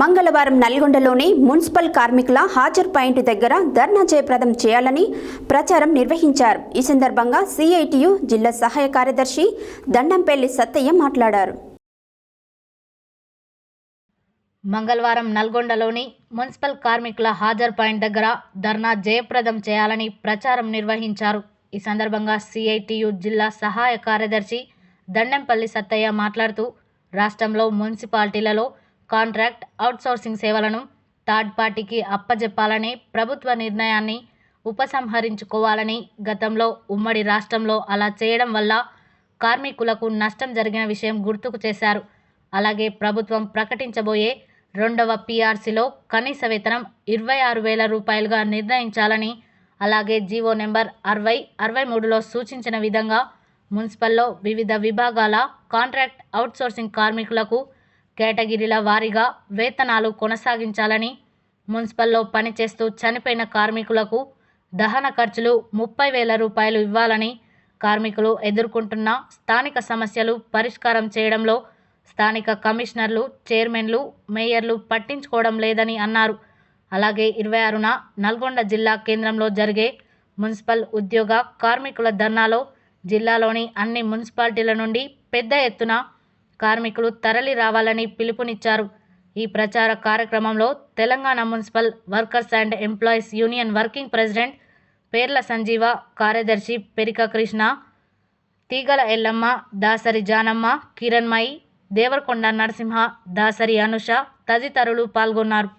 మంగళవారం నల్గొండలోని మున్సిపల్ కార్మికుల హాజర్ పాయింట్ దగ్గర ధర్నా జయప్రదం చేయాలని ప్రచారం నిర్వహించారు. ఈ సందర్భంగా సిఐటియు జిల్లా సహాయ కార్యదర్శి దండంపల్లి సత్తయ్య మాట్లాడారు. మంగళవారం నల్గొండలోని మున్సిపల్ కార్మికుల హాజర్ పాయింట్ దగ్గర ధర్నా జయప్రదం చేయాలని ప్రచారం నిర్వహించారు. ఈ సందర్భంగా సిఐటియు జిల్లా సహాయ కార్యదర్శి దండెంపల్లి సత్తయ్య మాట్లాడుతూ రాష్ట్రంలో మున్సిపాలిటీలలో కాంట్రాక్ట్ అవుట్సోర్సింగ్ సేవలను థర్డ్ పార్టీకి అప్పజెప్పాలని ప్రభుత్వ నిర్ణయాన్ని ఉపసంహరించుకోవాలని గతంలో ఉమ్మడి రాష్ట్రంలో అలా చేయడం వల్ల కార్మికులకు నష్టం జరిగిన విషయం గుర్తుకు చేశారు. అలాగే ప్రభుత్వం ప్రకటించబోయే రెండవ పీఆర్సీలో కనీస వేతనం ఇరవై ఆరు వేల రూపాయలుగా నిర్ణయించాలని అలాగే జీవో నెంబర్ అరవై అరవై మూడులో సూచించిన విధంగా మున్సిపల్లో వివిధ విభాగాల కాంట్రాక్ట్ అవుట్సోర్సింగ్ కార్మికులకు కేటగిరీల వారీగా వేతనాలు కొనసాగించాలని మున్సిపల్లో పనిచేస్తూ చనిపోయిన కార్మికులకు దహన ఖర్చులు ముప్పై వేల రూపాయలు ఇవ్వాలని కార్మికులు ఎదుర్కొంటున్న స్థానిక సమస్యలు పరిష్కారం చేయడంలో స్థానిక కమిషనర్లు చైర్మన్లు మేయర్లు పట్టించుకోవడం లేదని అన్నారు. అలాగే ఇరవై ఆరున నల్గొండ జిల్లా కేంద్రంలో జరిగే మున్సిపల్ ఉద్యోగ కార్మికుల ధర్నాలో జిల్లాలోని అన్ని మున్సిపాలిటీల నుండి పెద్ద ఎత్తున కార్మికులు తరలి రావాలని పిలుపునిచ్చారు. ఈ ప్రచార కార్యక్రమంలో Telangana municipal workers and employees union working president Perla Sanjeeva కార్యదర్శి పెరిక కృష్ణ తీగల ఎల్లమ్మ దాసరి జానమ్మ కిరణ్మయి దేవరకొండ నరసింహ దాసరి అనుష తదితరులు పాల్గొన్నారు.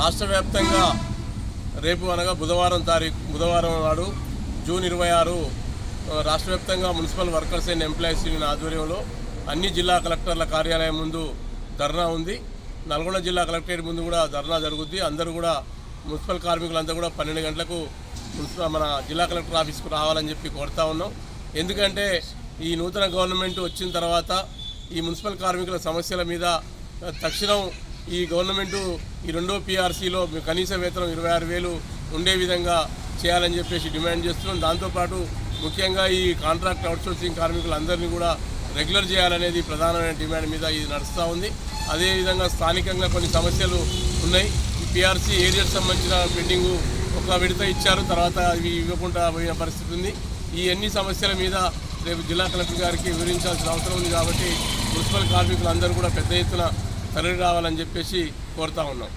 రాష్ట్ర వ్యాప్తంగా రేపు అనగా బుధవారం తారీఖు బుధవారం నాడు జూన్ ఇరవై ఆరు రాష్ట్ర వ్యాప్తంగా municipal workers and employees union ఆధ్వర్యంలో అన్ని జిల్లా కలెక్టర్ల కార్యాలయం ముందు ధర్నా ఉంది. నల్గొండ జిల్లా కలెక్టరేట్ ముందు కూడా ధర్నా జరుగుద్ది. అందరూ కూడా మున్సిపల్ కార్మికులంతా కూడా పన్నెండు గంటలకు మున్సిపల్ మన జిల్లా కలెక్టర్ ఆఫీస్కు రావాలని చెప్పి కోరుతా ఉన్నాం. ఎందుకంటే ఈ నూతన గవర్నమెంట్ వచ్చిన తర్వాత ఈ మున్సిపల్ కార్మికుల సమస్యల మీద తక్షణం ఈ గవర్నమెంటు ఈ రెండో పీఆర్సీలో కనీస వేతనం ఇరవై ఆరు వేలు ఉండే విధంగా చేయాలని చెప్పేసి డిమాండ్ చేస్తున్నాం. దాంతోపాటు ముఖ్యంగా ఈ కాంట్రాక్ట్ అవుట్సోర్సింగ్ కార్మికులందరినీ కూడా రెగ్యులర్ చేయాలనేది ప్రధానమైన డిమాండ్ మీద ఇది నడుస్తూ ఉంది. అదేవిధంగా స్థానికంగా కొన్ని సమస్యలు ఉన్నాయి. పిఆర్సీ పీఆర్సీ ఏరియాకి సంబంధించిన బిల్డింగు ఒక విడత ఇచ్చారు. తర్వాత అవి ఇవ్వకుండా పోయిన పరిస్థితి ఉంది. ఈ అన్ని సమస్యల మీద రేపు జిల్లా కలెక్టర్ గారికి వివరించాల్సిన అవసరం ఉంది కాబట్టి మున్సిపల్ కార్మికులందరూ కూడా పెద్ద ఎత్తున తరలి రావాలని చెప్పేసి కోరుతా ఉన్నాం.